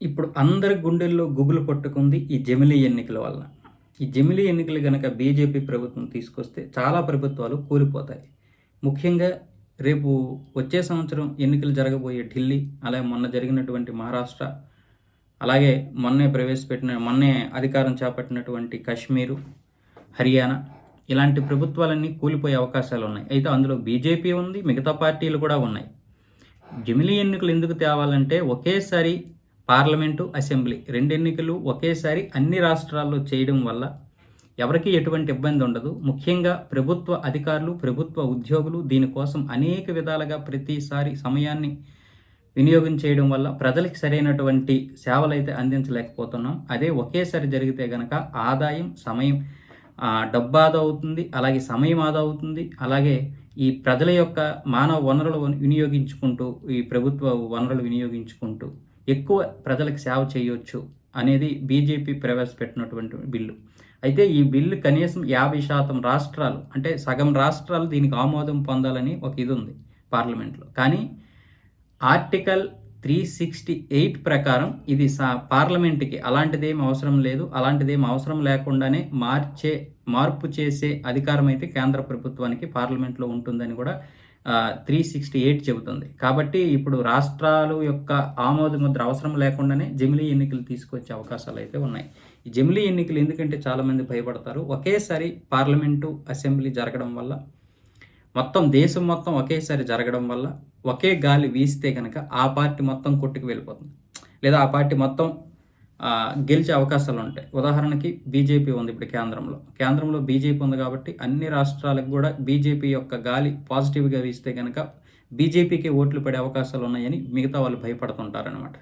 ఇప్పుడు అందరి గుండెల్లో గుబులు పట్టుకుంది ఈ జమిలీ ఎన్నికల వల్ల ఈ జమిలీ ఎన్నికలు కనుక బీజేపీ ప్రభుత్వం తీసుకొస్తే చాలా ప్రభుత్వాలు కూలిపోతాయి. ముఖ్యంగా రేపు వచ్చే సంవత్సరం ఎన్నికలు జరగబోయే ఢిల్లీ అలాగే మొన్న జరిగినటువంటి మహారాష్ట్ర అలాగే మొన్నే ప్రవేశపెట్టిన మొన్నే అధికారం చేపట్టినటువంటి కాశ్మీరు హర్యానా ఇలాంటి ప్రభుత్వాలన్నీ కూలిపోయే అవకాశాలు ఉన్నాయి. అయితే అందులో బీజేపీ ఉంది మిగతా పార్టీలు కూడా ఉన్నాయి. జమిలీ ఎన్నికలు ఎందుకు తేవాలంటే ఒకేసారి పార్లమెంటు అసెంబ్లీ రెండు ఎన్నికలు ఒకేసారి అన్ని రాష్ట్రాల్లో చేయడం వల్ల ఎవరికీ ఎటువంటి ఇబ్బంది ఉండదు. ముఖ్యంగా ప్రభుత్వ అధికారులు ప్రభుత్వ ఉద్యోగులు దీనికోసం అనేక విధాలుగా ప్రతిసారి సమయాన్ని వినియోగం చేయడం వల్ల ప్రజలకు సరైనటువంటి సేవలు అయితే అందించలేకపోతున్నాం. అదే ఒకేసారి జరిగితే గనక ఆదాయం సమయం డబ్బు ఆదా అవుతుంది అలాగే సమయం ఆదా అవుతుంది. అలాగే ఈ ప్రజల యొక్క మానవ వనరులు వినియోగించుకుంటూ ఈ ప్రభుత్వ వనరులు వినియోగించుకుంటూ ఎక్కువ ప్రజలకు సేవ చేయొచ్చు అనేది బీజేపీ ప్రవేశపెట్టినటువంటి బిల్లు. అయితే ఈ బిల్లు కనీసం యాభై శాతం రాష్ట్రాలు అంటే సగం రాష్ట్రాలు దీనికి ఆమోదం పొందాలని ఒక ఇది ఉంది పార్లమెంట్లో. కానీ ఆర్టికల్ త్రీ సిక్స్టీ ఎయిట్ ప్రకారం ఇది సా పార్లమెంట్కి అలాంటిదేం అవసరం లేదు. అలాంటిదేం అవసరం లేకుండానే మార్చే మార్పు చేసే అధికారం అయితే కేంద్ర ప్రభుత్వానికి పార్లమెంట్లో ఉంటుందని కూడా త్రీ సిక్స్టీ ఎయిట్ చెబుతుంది. కాబట్టి ఇప్పుడు రాష్ట్రాలు యొక్క ఆమోద ముద్ర అవసరం లేకుండానే జమిలీ ఎన్నికలు తీసుకొచ్చే అవకాశాలు అయితే ఉన్నాయి. ఈ జమిలీ ఎన్నికలు ఎందుకంటే చాలామంది భయపడతారు. ఒకేసారి పార్లమెంటు అసెంబ్లీ జరగడం వల్ల మొత్తం దేశం మొత్తం ఒకేసారి జరగడం వల్ల ఒకే గాలి వీస్తే కనుక ఆ పార్టీ మొత్తం కొట్టుకు వెళ్ళిపోతుంది. లేదా ఆ పార్టీ మొత్తం గెలిచే అవకాశాలు ఉంటాయి. ఉదాహరణకి బీజేపీ ఉంది ఇప్పుడు కేంద్రంలో. కేంద్రంలో బీజేపీ ఉంది కాబట్టి అన్ని రాష్ట్రాలకు కూడా బీజేపీ యొక్క గాలి పాజిటివ్గా వీస్తే కనుక బీజేపీకి ఓట్లు పడే అవకాశాలు ఉన్నాయని మిగతా వాళ్ళు భయపడుతుంటారనమాట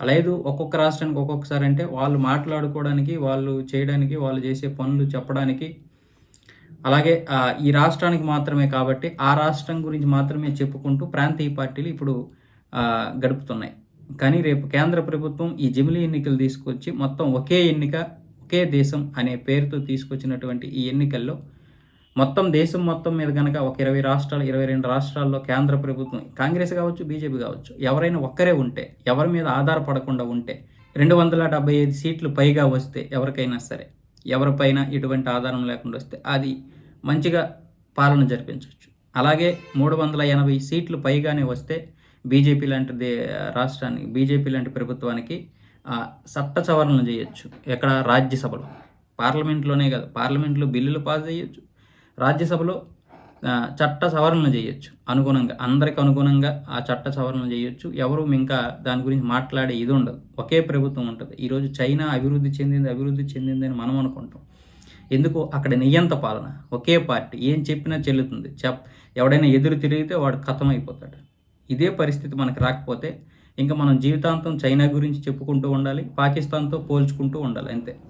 లేదు ఒక్కొక్క రాష్ట్రానికి ఒక్కొక్కసారి అంటే వాళ్ళు మాట్లాడుకోవడానికి వాళ్ళు చేయడానికి వాళ్ళు చేసే పనులు చెప్పడానికి అలాగే ఈ రాష్ట్రానికి మాత్రమే కాబట్టి ఆ రాష్ట్రం గురించి మాత్రమే చెప్పుకుంటూ ప్రాంతీయ పార్టీలు ఇప్పుడు గడుపుతున్నాయి. కానీ రేపు కేంద్ర ప్రభుత్వం ఈ జమిలీ ఎన్నికలు తీసుకొచ్చి మొత్తం ఒకే ఎన్నిక ఒకే దేశం అనే పేరుతో తీసుకొచ్చినటువంటి ఈ ఎన్నికల్లో మొత్తం దేశం మొత్తం మీద కనుక ఒక ఇరవై రాష్ట్రాలు ఇరవై రెండు రాష్ట్రాల్లో కేంద్ర ప్రభుత్వం కాంగ్రెస్ కావచ్చు బీజేపీ కావచ్చు ఎవరైనా ఒక్కరే ఉంటే ఎవరి మీద ఆధారపడకుండా ఉంటే రెండు వందల డెబ్బై ఐదు సీట్లు పైగా వస్తే ఎవరికైనా సరే ఎవరిపైన ఎటువంటి ఆధారం లేకుండా వస్తే అది మంచిగా పాలన జరిపించవచ్చు. అలాగే మూడు వందల ఎనభై సీట్లు పైగానే వస్తే బీజేపీ లాంటి దే రాష్ట్రానికి బీజేపీ లాంటి ప్రభుత్వానికి చట్ట సవరణలు చేయొచ్చు. ఎక్కడ? రాజ్యసభలో. పార్లమెంట్లోనే కాదు. పార్లమెంట్లో బిల్లులు పాస్ చేయొచ్చు. రాజ్యసభలో చట్ట సవరణలు చేయొచ్చు. అనుగుణంగా అందరికి అనుగుణంగా ఆ చట్ట సవరణలు చేయొచ్చు. ఎవరు ఇంకా దాని గురించి మాట్లాడే ఇది ఉండదు. ఒకే ప్రభుత్వం ఉంటుంది. ఈరోజు చైనా అభివృద్ధి చెందింది అభివృద్ధి చెందింది అని మనం అనుకుంటాం. ఎందుకు? అక్కడ నియంత పాలన. ఒకే పార్టీ. ఏం చెప్పినా చెల్లుతుంది. చెప్ ఎవడైనా ఎదురు తిరిగితే వాడు ఖతమైపోతాడు ఇదే పరిస్థితి మనకు రాకపోతే ఇంకా మనం జీవితాంతం చైనా గురించి చెప్పుకుంటూ ఉండాలి పాకిస్తాన్తో పోల్చుకుంటూ ఉండాలి అంతే.